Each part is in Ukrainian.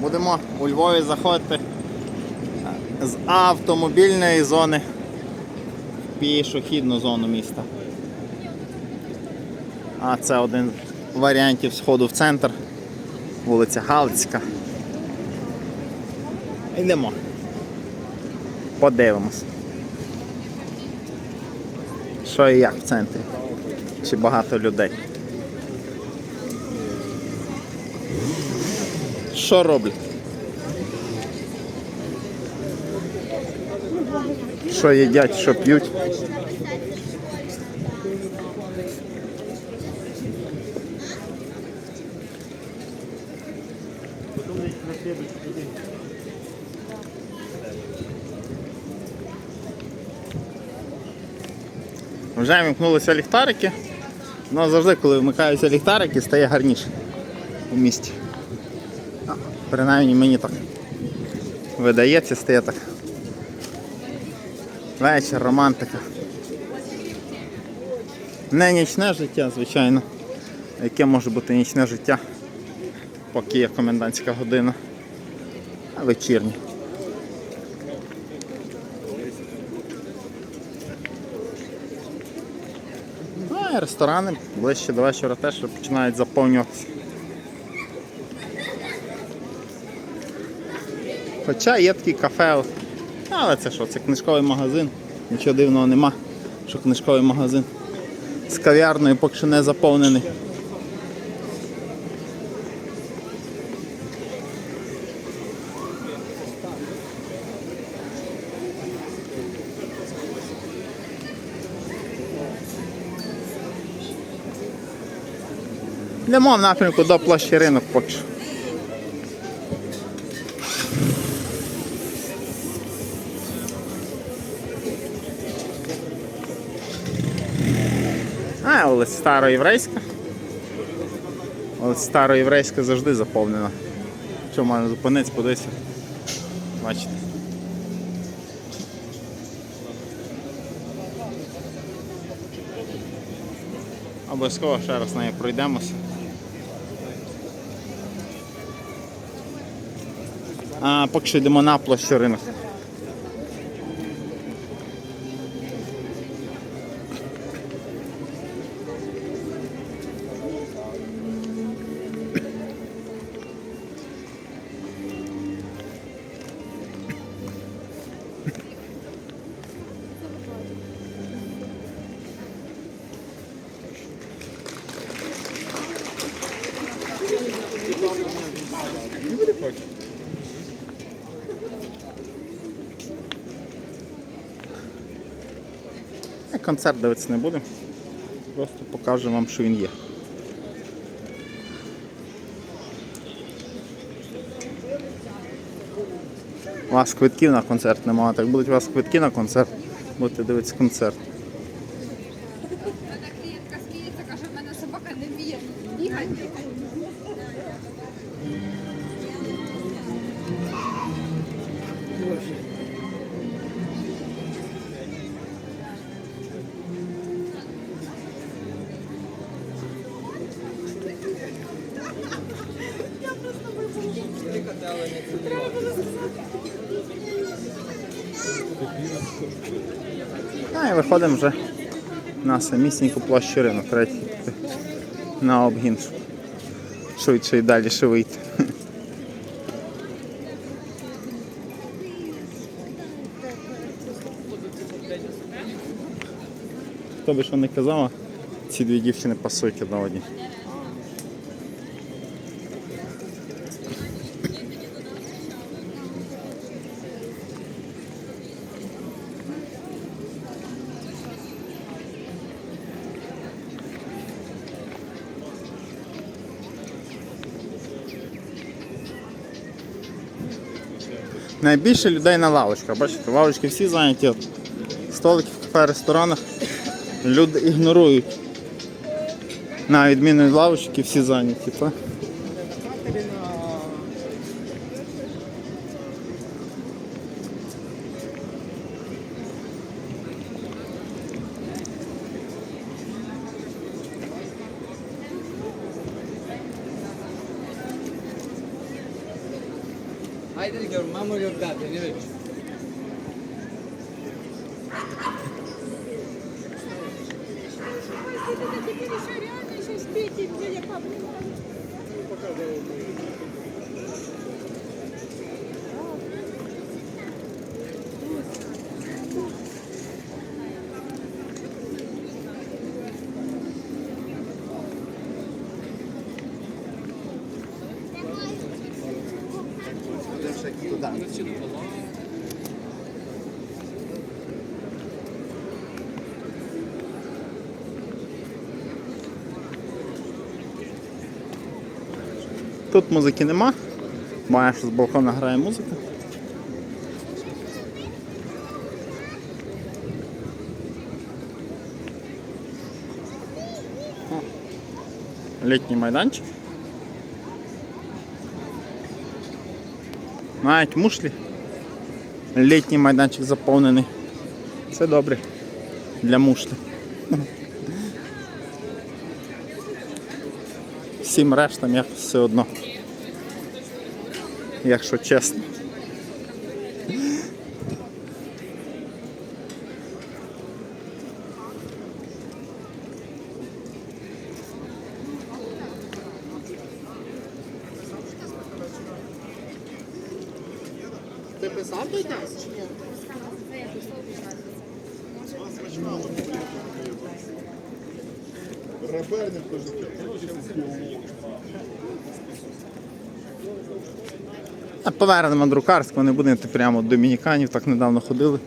Будемо у Львові заходити з автомобільної зони в пішохідну зону міста. А це один з варіантів сходу в центр, вулиця Галицька. Йдемо. Подивимось. Що і як в центрі? Чи багато людей? Що роблять? Що їдять, що п'ють? Вже вимкнулися ліхтарики. Ну завжди, коли вмикаються ліхтарики, стає гарніше у місті. Принаймні мені так видається, стає так. Вечір, романтика. Не нічне життя, звичайно. Яке може бути нічне життя, поки є комендантська година, а вечірнє. Ну і ресторани ближче до вечора теж починають заповнюватися. Хоча є такі кафе, але це що, це книжковий магазин, нічого дивного нема, що книжковий магазин з кав'ярною поки що не заповнений. Йдемо в напрямку до площі ринок поки що. Вулиця Староєврейська. Вулиця Староєврейська завжди заповнена. Що можна зупинитися, подивитися. Бачите. Обов'язково ще раз нею пройдемося. А поки що йдемо на площу ринок. Е, Концерт дивитися не будемо. Просто покажу вам, що він є. У вас квитків на концерт немає, так будуть у вас квитки на концерт, будете дивитися концерт. А і виходимо вже на самісіньку площу ринок, третій на обгін. Швидше і далі вийти. Хто би що не казав, ці дві дівчини пасують одна одній. Найбільше людей на лавочках. Бачите, лавочки всі зайняті. Столики в кафе, ресторанах люди ігнорують. На відміну від лавочки всі зайняті. Haydi diyorum mamur yok zaten evet. Это теперь еще реально еще спите, где я поблизости. Тут музики нема. Має, що з балкона грає музика. Літній майданчик. Навіть мушлі. Літній майданчик заповнений. Це добре для мушлі. Всім рештам як все одно. Якщо чесно. Ти писав той текст? чи ні? А повернемо друкарську, не будемо прямо до Домініканів, так недавно ходили.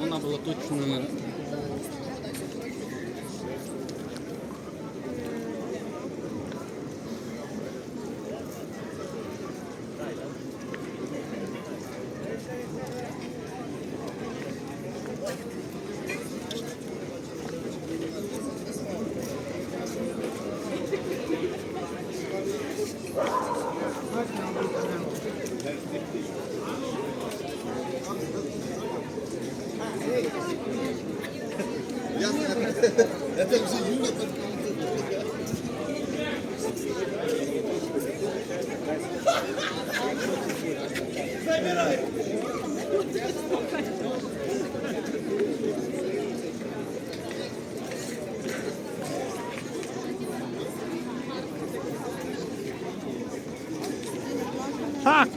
Вона була точно Так,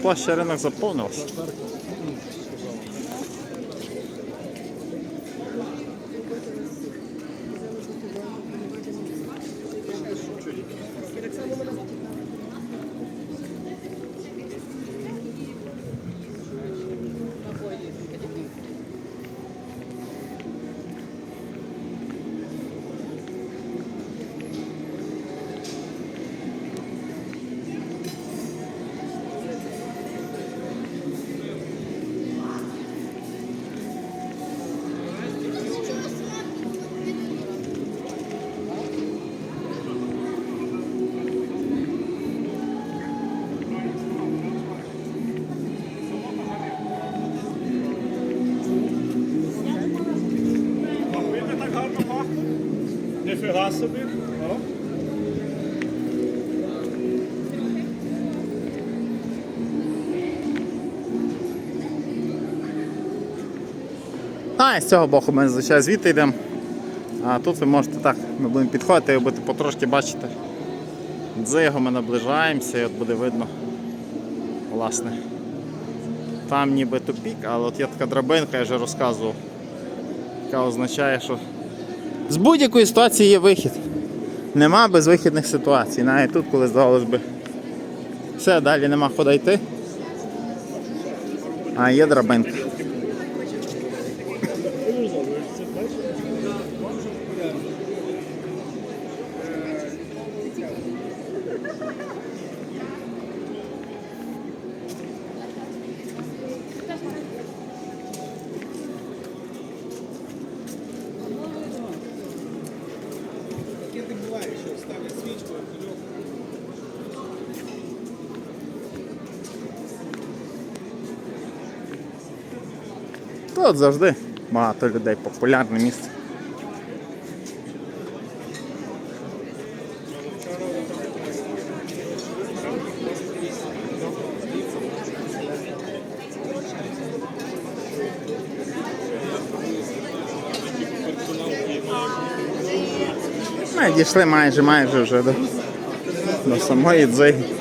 площа ринок заповнилась. Видно, А, і з цього боку ми зазвичай звідти йдемо. А тут ви можете так, ми будемо підходити, ви будете потрошки бачити. Дзиго ми наближаємося і от буде видно. Власне. Там ніби тупік, але от є така драбинка, я вже розказував, яка означає, що з будь-якої ситуації є вихід. Нема безвихідних ситуацій. Навіть тут, коли здавалось би, все, далі нема куди йти. А є драбинка. Тут завжди багато людей, популярне місце. Ми дійшли майже майже вже до, до самої дзиги.